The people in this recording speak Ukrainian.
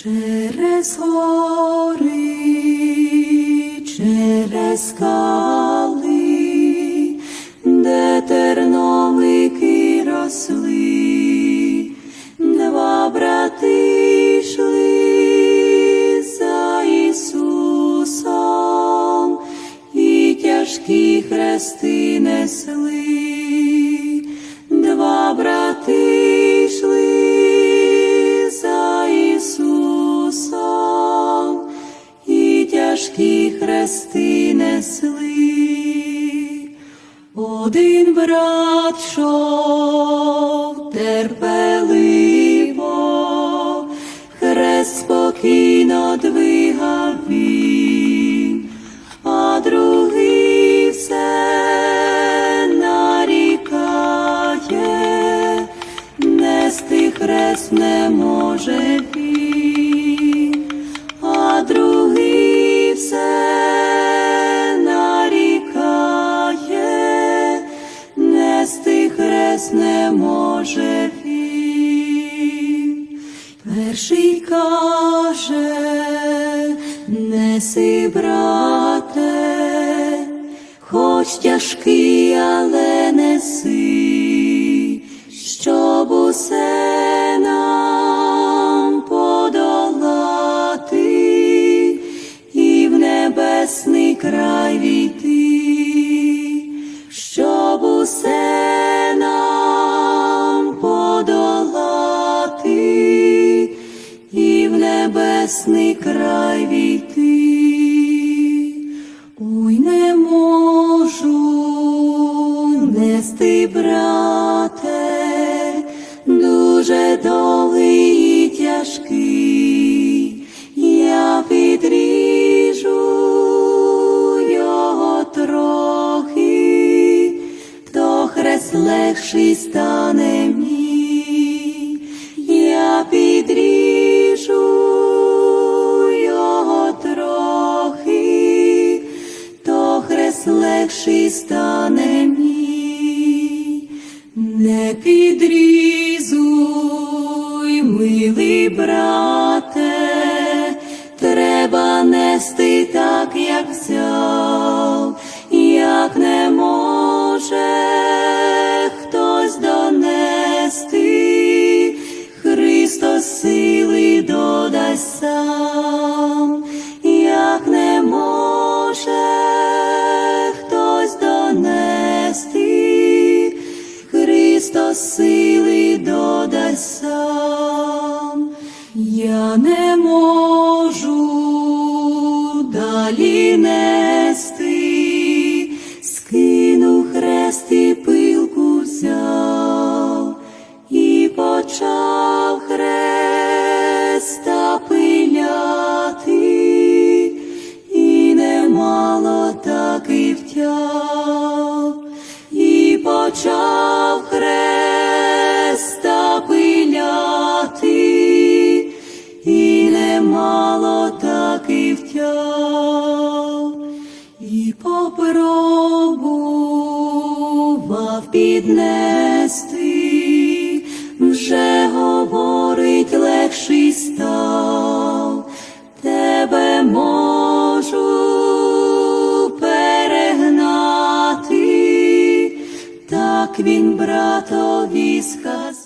Через гори, через скали, де терновики росли, два брати йшли за Ісусом, і тяжкі хрести несли, два брати хрести несли. Один брат йшов терпеливо, хрест спокійно двигав він, а другий все нарікає, нести хрест не може він, другий все хрест не може він. Перший каже, неси, брате, хоч тяжкий, але неси, щоб усе небесний край війти. Ой, не можу нести, брате, дуже довгий і тяжкий, я підріжу його трохи, то хрест легший стане мій, то легший стане мій, не підрізуй, милий брате, треба нести так, як взяв, як не може хтось донести, Христос сили додасть сам, сили додасть сам, я не можу піднести, вже говорить легший став, тебе можу перегнати, так він братові сказав.